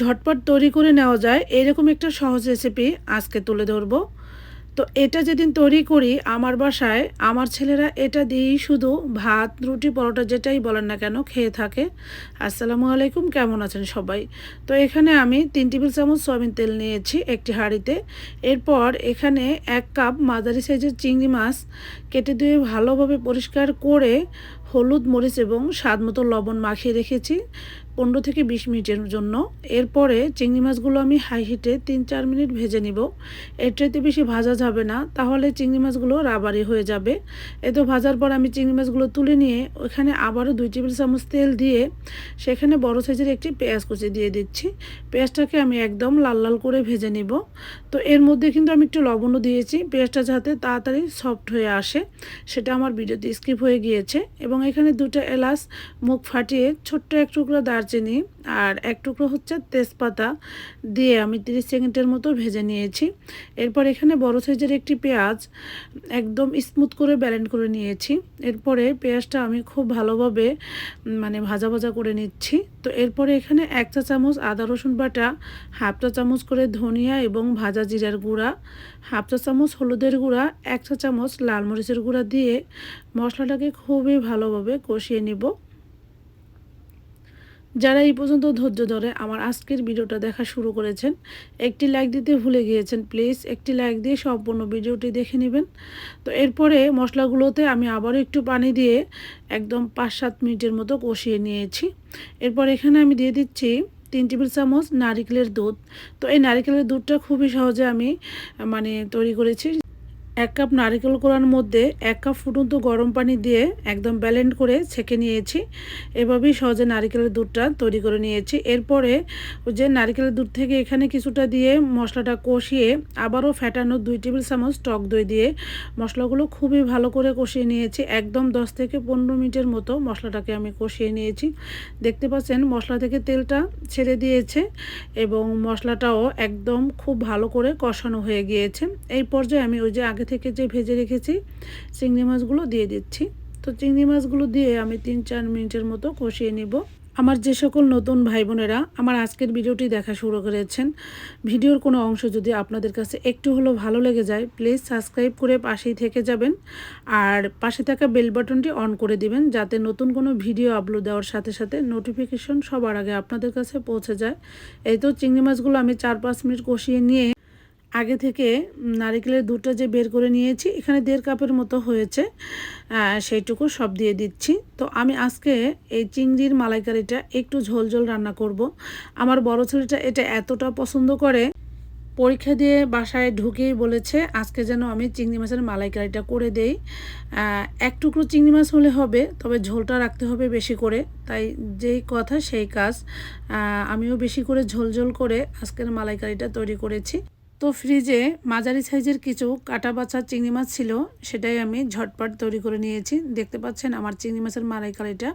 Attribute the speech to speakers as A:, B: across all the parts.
A: ঝটপট তৈরি করে নেওয়া যায়, এরকম একটা সহজ রেসিপি আজকে তুলে ধরবো। তো এটা যেদিন তৈরি করি আমার বাসায়, আমার ছেলেরা এটা দিয়েই শুধু ভাত, রুটি, পরোটা যেটাই বলেন না কেন খেয়ে থাকে। আসসালামু আলাইকুম, কেমন আছেন সবাই? তো এখানে আমি তিন টেবিল চামচ সয়াবিন তেল নিয়েছি একটি হাঁড়িতে। এরপর এখানে এক কাপ মাঝারি সাইজের চিংড়ি মাছ কেটে ধুয়ে ভালোভাবে পরিষ্কার করে হলুদ, মরিচ এবং স্বাদ মতো লবণ মাখিয়ে রেখেছি পনেরো থেকে বিশ মিনিটের জন্য। এরপরে চিংড়ি মাছগুলো আমি হাই হিটে তিন চার মিনিট ভেজে নিব। এর বেশি ভাজা যাবে না, তাহলে চিংড়ি মাছগুলো রাবারি হয়ে যাবে। এতো ভাজার পর আমি চিংড়ি মাছগুলো তুলে নিয়ে ওখানে আবারও দুই টেবিল চামচ তেল দিয়ে সেখানে বড় সাইজের একটি পেঁয়াজ কুচি দিয়ে দিচ্ছি। পেঁয়াজটাকে আমি একদম লাল লাল করে ভেজে নিব। তো এর মধ্যে কিন্তু আমি একটু লবণও দিয়েছি। পেঁয়াজটা যাতে তাড়াতাড়ি সফট হয়ে আসে, সেটা আমার ভিডিওতে স্কিপ হয়ে গিয়েছে এবং এখানে দুটো এলাচ মুখ ফাটিয়ে ছোট্ট এক টুকরো দারচিনি আর এক টুকরো হচ্ছে তেজপাতা দিয়ে আমি তিরিশ সেকেন্ডের মতো ভেজে নিয়েছি। এরপর এখানে বড় সাইজের একটি পেঁয়াজ একদম স্মুথ করে ব্যালেন্ড করে নিয়েছি। এরপরে পেঁয়াজটা আমি খুব ভালোভাবে মানে ভাজা ভাজা করে নিচ্ছি। তো এরপরে এখানে এক চা চামচ আদা রসুন বাটা, হাফ চা চামচ করে ধনিয়া এবং ভাজা জিরার গুঁড়া, হাফ চা চামচ হলুদের গুঁড়া, এক চা চামচ লাল মরিচের গুঁড়া দিয়ে মশলাটাকে খুবই ভালোভাবে কষিয়ে নিব। যারা এই পর্যন্ত ধৈর্য ধরে আমার আজকের ভিডিওটা দেখা শুরু করেছেন, একটি লাইক দিতে ভুলে গিয়েছেন প্লিজ একটি লাইক দিয়ে সম্পূর্ণ ভিডিওটি দেখে নেবেন। তো এরপরে মশলাগুলোতে আমি আবারও একটু পানি দিয়ে একদম পাঁচ সাত মিনিটের মতো কষিয়ে নিয়েছি। এরপর এখানে আমি দিয়ে দিচ্ছি তিন টেবিল চামচ নারিকেলের দুধ। তো এই নারিকেলের দুধটা খুবই সহজে আমি মানে তৈরি করেছি। এক কাপ নারিকেল কোড়ার মধ্যে এক কাপ ফুটন্ত গরম পানি দিয়ে একদম ব্যালেন্ড করে ছেঁকে নিয়েছি। এভাবেই সহজে নারিকেলের দুধটা তৈরি করে নিয়েছি। এরপরে ওই যে নারিকেলের দুধ থেকে এখানে কিছুটা দিয়ে মশলাটা কষিয়ে আবারও ফ্যাটানো দুই টেবিল চামচ টক দই দিয়ে মশলাগুলো খুবই ভালো করে কষিয়ে নিয়েছি। একদম দশ থেকে পনেরো মিনিটের মতো মশলাটাকে আমি কষিয়ে নিয়েছি। দেখতে পাচ্ছেন মশলা থেকে তেলটা ছেড়ে দিয়েছে এবং মশলাটাও একদম খুব ভালো করে কষানো হয়ে গিয়েছে। এই পর্যায়ে আমি ওই যে আগে আগে থেকে যে ভেজে রেখেছি, চিংড়ি মাছগুলো দিয়ে দিচ্ছি। তো চিংড়ি মাছগুলো দিয়ে আমি তিন চার মিনিটের মতো কষিয়ে নিব। আমার যে সকল নতুন ভাই বোনেরা আমার আজকের ভিডিওটি দেখা শুরু করেছেন, ভিডিওর কোনো অংশ যদি আপনাদের কাছে একটু হলেও ভালো লেগে যায় প্লিজ সাবস্ক্রাইব করে পাশেই থেকে যাবেন আর পাশে থাকা বেল বাটনটি অন করে দিবেন, যাতে নতুন কোনো ভিডিও আপলোড দেওয়ার সাথে সাথে নোটিফিকেশন সবার আগে আপনাদের কাছে পৌঁছে যায়। এই তো চিংড়ি মাছগুলো আমি চার পাঁচ মিনিট কষিয়ে নিয়ে আগে থেকে নারিকেলের দুধটা যে বের করে নিয়েছি, এখানে দেড় কাপের মতো হয়েছে। সেইটুকু সব দিয়ে দিচ্ছি। তো আমি আজকে এই চিংড়ির মালাইকারিটা একটু ঝোল ঝোল রান্না করব। আমার বড় ছেলেটা এটা এতটা পছন্দ করে, পরীক্ষা দিয়ে বাসায় ঢুকেই বলেছে, আজকে যেন আমি চিংড়ি মাছের মালাইকারিটা করে দেই। এক টুকরো চিংড়ি মাছ হলে হবে, তবে ঝোলটা রাখতে হবে বেশি করে। তাই যেই কথা, সেই কাজ। আমিও বেশি করে ঝোল ঝোল করে আজকের মালাইকারিটা তৈরি করেছি। তো ফ্রিজে মাঝারি সাইজের কিছু কাটা বাছা চিংড়ি মাছ ছিল, সেটাই আমি ঝটপট তৈরি করে নিয়েছি। দেখতে পাচ্ছেন আমার চিংড়ি মাছের মালাইকারিটা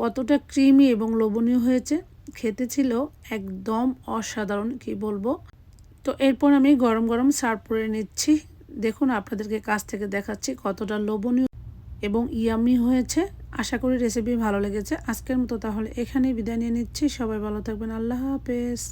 A: কতটা ক্রিমি এবং লোভনীয় হয়েছে। খেতে ছিল একদম অসাধারণ, কি বলব। তো এরপর আমি গরম গরম সার্ভ করে নিচ্ছি। দেখুন, আপনাদেরকে কাছ থেকে দেখাচ্ছি কতটা লোভনীয় এবং ইয়ামি হয়েছে। আশা করি রেসিপি ভালো লেগেছে। আজকের মতো তাহলে এখানেই বিদায় নিয়ে নিচ্ছি। সবাই ভালো থাকবেন। আল্লাহ হাফেজ।